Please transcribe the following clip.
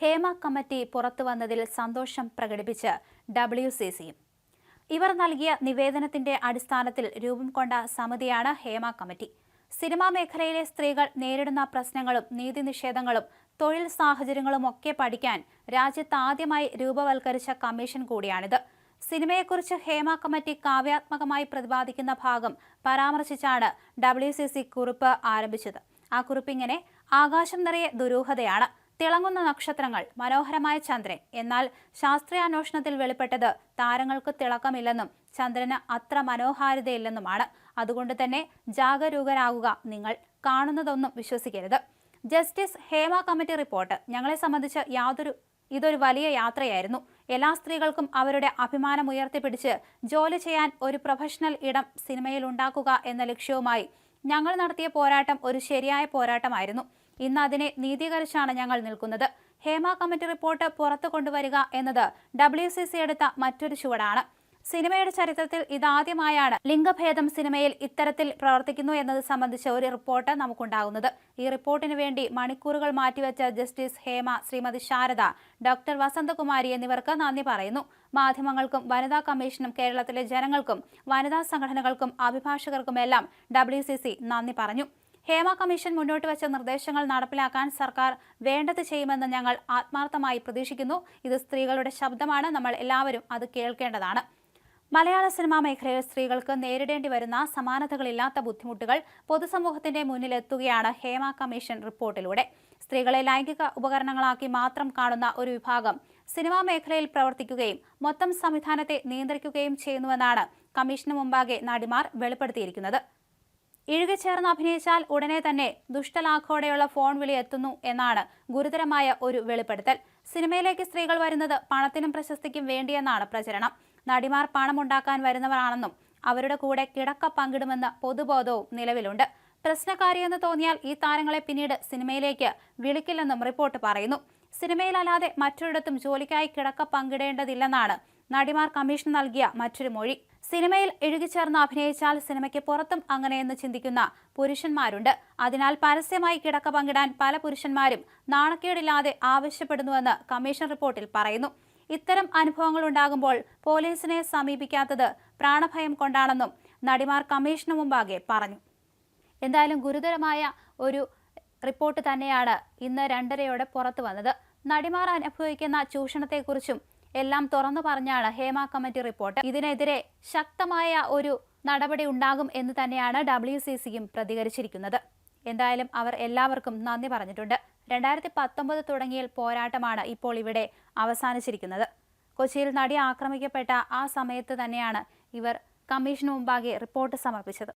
Hema committee പുറത്തു വന്നതിൽ സന്തോഷം പ്രകടിപ്പിച്ച് ഡബ്ല്യു സി സിയും ഇവർ നൽകിയ നിവേദനത്തിന്റെ അടിസ്ഥാനത്തിൽ രൂപം കൊണ്ട സമിതിയാണ് ഹേമ കമ്മിറ്റി. സിനിമാ മേഖലയിലെ സ്ത്രീകൾ നേരിടുന്ന പ്രശ്നങ്ങളും നീതി നിഷേധങ്ങളും തൊഴിൽ സാഹചര്യങ്ങളും ഒക്കെ പഠിക്കാൻ രാജ്യത്ത് ആദ്യമായി രൂപവൽക്കരിച്ച കമ്മീഷൻ കൂടിയാണിത്. സിനിമയെക്കുറിച്ച് ഹേമ കമ്മിറ്റി കാവ്യാത്മകമായി പ്രതിപാദിക്കുന്ന ഭാഗം പരാമർശിച്ചാണ് ഡബ്ല്യു സി സി കുറിപ്പ് ആരംഭിച്ചത്. ആ കുറിപ്പിങ്ങനെ ആകാശം നിറയെ ദുരൂഹതയാണ്. തിളങ്ങുന്ന നക്ഷത്രങ്ങൾ മനോഹരമായ ചന്ദ്രൻ. എന്നാൽ ശാസ്ത്രീയാന്വേഷണത്തിൽ വെളിപ്പെട്ടത് താരങ്ങൾക്ക് തിളക്കമില്ലെന്നും ചന്ദ്രന് അത്ര മനോഹാരിതയില്ലെന്നുമാണ്. അതുകൊണ്ട് തന്നെ ജാഗരൂകരാകുക നിങ്ങൾ കാണുന്നതൊന്നും വിശ്വസിക്കരുത്. Justice Hema committee report. ഞങ്ങളെ സംബന്ധിച്ച് യാതൊരു ഇതൊരു വലിയ യാത്രയായിരുന്നു. എല്ലാ സ്ത്രീകൾക്കും അവരുടെ അഭിമാനം ഉയർത്തിപ്പിടിച്ച് ജോലി ചെയ്യാൻ ഒരു പ്രൊഫഷണൽ ഇടം സിനിമയിൽ ഉണ്ടാക്കുക എന്ന ലക്ഷ്യവുമായി ഞങ്ങൾ നടത്തിയ പോരാട്ടം ഒരു ശരിയായ പോരാട്ടമായിരുന്നു. ഇന്ന് അതിനെ നീതീകരിച്ചാണ് ഞങ്ങൾ നിൽക്കുന്നത്. ഹേമ കമ്മിറ്റി റിപ്പോർട്ട് പുറത്തു കൊണ്ടുവരിക എന്നത് ഡബ്ല്യു സി സി എടുത്ത മറ്റൊരു ചുവടാണ്. സിനിമയുടെ ചരിത്രത്തിൽ ഇതാദ്യമായാണ് ലിംഗഭേദം സിനിമയിൽ ഇത്തരത്തിൽ പ്രവർത്തിക്കുന്നു എന്നത് സംബന്ധിച്ച ഒരു റിപ്പോർട്ട് നമുക്കുണ്ടാകുന്നത്. ഈ റിപ്പോർട്ടിന് വേണ്ടി മണിക്കൂറുകൾ മാറ്റിവെച്ച ജസ്റ്റിസ് ഹേമ ശ്രീമതി ശാരദ ഡോക്ടർ വസന്തകുമാരി എന്നിവർക്ക് നന്ദി പറയുന്നു. മാധ്യമങ്ങൾക്കും വനിതാ കമ്മീഷനും കേരളത്തിലെ ജനങ്ങൾക്കും വനിതാ സംഘടനകൾക്കും അഭിഭാഷകർക്കുമെല്ലാം ഡബ്ല്യു നന്ദി പറഞ്ഞു. ഹേമ കമ്മീഷൻ മുന്നോട്ട് വെച്ച നിർദ്ദേശങ്ങൾ നടപ്പിലാക്കാൻ സർക്കാർ വേണ്ടത് ചെയ്യുമെന്ന് ഞങ്ങൾ ആത്മാർത്ഥമായി പ്രതീക്ഷിക്കുന്നു. ഇത് സ്ത്രീകളുടെ ശബ്ദമാണ്. നമ്മൾ എല്ലാവരും അത് കേൾക്കേണ്ടതാണ്. മലയാള സിനിമാ മേഖലയിൽ സ്ത്രീകൾക്ക് നേരിടേണ്ടി വരുന്ന സമാനതകളില്ലാത്ത ബുദ്ധിമുട്ടുകൾ പൊതുസമൂഹത്തിന്റെ മുന്നിലെത്തുകയാണ് ഹേമ കമ്മീഷൻ റിപ്പോർട്ടിലൂടെ. സ്ത്രീകളെ ലൈംഗിക ഉപകരണങ്ങളാക്കി മാത്രം കാണുന്ന ഒരു വിഭാഗം സിനിമാ മേഖലയിൽ പ്രവർത്തിക്കുകയും മൊത്തം സംവിധാനത്തെ നിയന്ത്രിക്കുകയും ചെയ്യുന്നുവെന്നാണ് കമ്മീഷന് മുമ്പാകെ നടിമാർ വെളിപ്പെടുത്തിയിരിക്കുന്നത്. ഇഴുകിച്ചേർന്ന് അഭിനയിച്ചാൽ ഉടനെ തന്നെ ദുഷ്ടലാഖോടെയുള്ള ഫോൺ വിളി എത്തുന്നു എന്നാണ് ഗുരുതരമായ ഒരു വെളിപ്പെടുത്തൽ. സിനിമയിലേക്ക് സ്ത്രീകൾ വരുന്നത് പണത്തിനും പ്രശസ്തിക്കും വേണ്ടിയെന്നാണ് പ്രചരണം. നടിമാർ പണമുണ്ടാക്കാൻ വരുന്നവരാണെന്നും അവരുടെ കൂടെ കിടക്ക പങ്കിടുമെന്ന പൊതുബോധവും നിലവിലുണ്ട്. പ്രശ്നക്കാരിയെന്ന് തോന്നിയാൽ ഈ താരങ്ങളെ പിന്നീട് സിനിമയിലേക്ക് വിളിക്കില്ലെന്നും റിപ്പോർട്ട് പറയുന്നു. സിനിമയിലല്ലാതെ മറ്റൊരിടത്തും ജോലിക്കായി കിടക്ക പങ്കിടേണ്ടതില്ലെന്നാണ് നടിമാർ കമ്മീഷൻ നൽകിയ മറ്റൊരു മൊഴി. സിനിമയിൽ ഇഴുകിച്ചേർന്ന് അഭിനയിച്ചാൽ സിനിമയ്ക്ക് പുറത്തും അങ്ങനെയെന്ന് ചിന്തിക്കുന്ന പുരുഷന്മാരുണ്ട്. അതിനാൽ പരസ്യമായി കിടക്ക പങ്കിടാൻ പല പുരുഷന്മാരും നാണക്കേടില്ലാതെ ആവശ്യപ്പെടുന്നുവെന്ന് കമ്മീഷൻ റിപ്പോർട്ടിൽ പറയുന്നു. ഇത്തരം അനുഭവങ്ങൾ ഉണ്ടാകുമ്പോൾ പോലീസിനെ സമീപിക്കാത്തത് പ്രാണഭയം കൊണ്ടാണെന്നും നടിമാർ കമ്മീഷന് മുമ്പാകെ പറഞ്ഞു. എന്തായാലും ഗുരുതരമായ ഒരു റിപ്പോർട്ട് തന്നെയാണ് ഇന്ന് രണ്ടരയോടെ പുറത്തു വന്നത്. നടിമാർ അനുഭവിക്കുന്ന ചൂഷണത്തെക്കുറിച്ചും എല്ലാം തുറന്നു പറഞ്ഞാണ് ഹേമ കമ്മിറ്റി റിപ്പോർട്ട്. ഇതിനെതിരെ ശക്തമായ ഒരു നടപടി ഉണ്ടാകും എന്ന് തന്നെയാണ് ഡബ്ല്യു സി സിയും പ്രതികരിച്ചിരിക്കുന്നത്. എന്തായാലും അവർ എല്ലാവർക്കും നന്ദി പറഞ്ഞിട്ടുണ്ട്. രണ്ടായിരത്തി പത്തൊമ്പത് തുടങ്ങിയ പോരാട്ടമാണ് ഇപ്പോൾ ഇവിടെ അവസാനിച്ചിരിക്കുന്നത്. കൊച്ചിയിൽ നടി ആക്രമിക്കപ്പെട്ട ആ സമയത്ത് തന്നെയാണ് ഇവർ കമ്മീഷന് മുമ്പാകെ റിപ്പോർട്ട് സമർപ്പിച്ചത്.